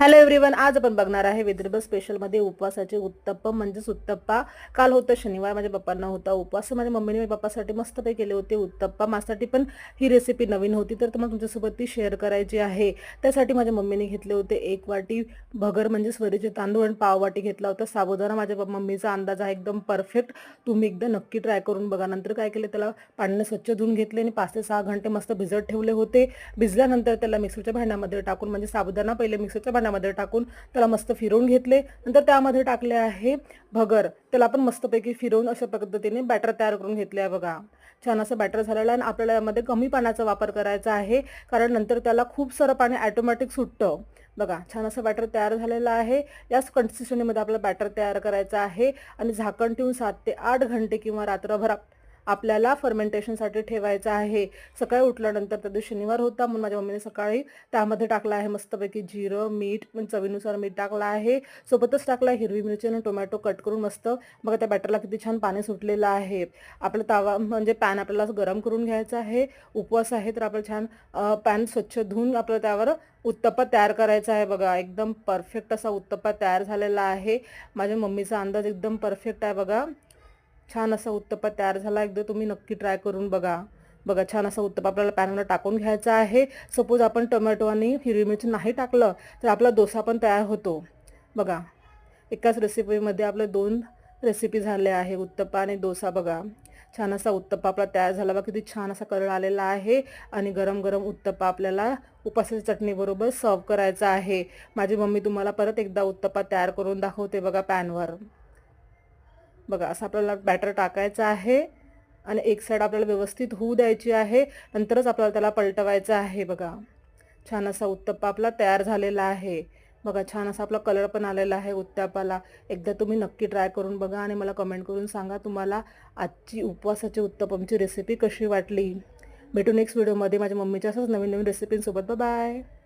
Hello everyone आज आपण बघणार आहे विदर्भ स्पेशलमध्ये उपवासाचे उत्तप्पम म्हणजेच उत्तप्पा. काल होतं शनिवार माझ्या पप्पांना होता उपवास. माझ्या मम्मीने माझ्या पप्पासाठी मस्तपैकी केले होते उत्तप्पा. माझ्यासाठी पण ही रेसिपी नवीन होती तर तुम्हाला तुमच्यासोबत ती शेअर करायची आहे. त्यासाठी माझ्या मम्मीने घेतले होते एक वाटी भगर म्हणजे स्वरीचे तांदूळ आणि पाव वाटी घेतला होता. साबुदाणा माझ्या मम्मीचा अंदाज आहे एकदम परफेक्ट तुम्ही एकदा नक्की ट्राय करून बघा. नंतर काय केले त्याला पाण्याने स्वच्छ धुवून घेतले आणि पाच ते सहा घंटे मस्त भिजत ठेवले होते. भिजल्यानंतर त्याला मिक्सरच्या भांड्यामध्ये टाकून म्हणजे साबुदाणा पहिले मिक्सरच्या त्यामध्ये टाकून त्याला मस्त फिरवून घेतले. नंतर त्यामध्ये टाकले आहे भगर. त्याला आपण मस्तपैकी फिरवून अशा पद्धतीने बॅटर तयार करून घेतले आहे बघा. छान असं बॅटर झालेलं आहे आणि आपल्याला यामध्ये कमी पाण्याचा वापर करायचा आहे. कारण नंतर त्याला खूप सारं पाणी ॲटोमॅटिक सुटतं. बघा छान असं बॅटर तयार झालेलं आहे. याच कन्सिस्टन्सीमध्ये आपल्याला बॅटर तयार करायचं आहे. आणि झाकण ठेवून सात ते आठ घंटे किंवा रात्रभर आपल्याला फर्मेंटेशनसाठी ठेवायचं आहे. सकाळी उठल्यानंतर त्या दिवशी शनिवार होता म्हणून माझ्या मम्मीने सकाळी त्यामध्ये टाकला आहे मस्तपैकी जिरं मीठ म्हणजे चवीनुसार मीठ टाकलं आहे. सोबतच टाकला आहे हिरवी मिरची आणि टोमॅटो कट करून मस्त. बघा त्या बॅटरला किती छान पाणी सुटलेलं आहे. आपला तावा म्हणजे पॅन आपल्याला गरम करून घ्यायचा आहे. उपवास आहे तर आपलं छान पॅन स्वच्छ धुवून आपलं त्यावर उत्तप्पा तयार करायचा आहे बघा. एकदम परफेक्ट असा उत्तप्पा तयार झालेला आहे. माझ्या मम्मीचा अंदाज एकदम परफेक्ट आहे बघा. छान असा उत्तप्पा तयार झाला. एकदा तुम्ही नक्की ट्राय करून बघा. बघा छान असा उत्तप्पा आपल्याला पॅनमध्ये टाकून घ्यायचा आहे. सपोज आपण टोमॅटो आणि हिरवी मिरची नाही टाकलं तर आपला डोसा पण तयार होतो. बघा एकाच रेसिपीमध्ये आपले दोन रेसिपी झाले आहे. उत्तप्पा आणि डोसा बघा. छान असा उत्तप्पा आपला तयार झाला. बघा किती छान असा कलर आलेला आहे. आणि गरम गरम उत्तप्पा आपल्याला उपासाच्या चटणीबरोबर सर्व करायचा आहे. माझी मम्मी तुम्हाला परत एकदा उत्तप्पा तयार करून दाखवते बघा पॅनवर बघा असं आपल्याला बॅटर टाकायचं आहे आणि एक साईड आपल्याला व्यवस्थित होऊ द्यायची आहे. नंतरच आपल्याला त्याला पलटवायचं आहे बघा. छान असा उत्तप्पा आपला तयार झालेला आहे. बघा छान असा आपला कलर पण आलेला आहे उत्तप्पाला. एकदा तुम्ही नक्की ट्राय करून बघा आणि मला कमेंट करून सांगा तुम्हाला आजची उपवासाची उत्तपमची रेसिपी कशी वाटली. भेटू नेक्स्ट व्हिडिओमध्ये माझ्या मम्मीच्या असंच नवीन नवीन रेसिपींसोबत बाय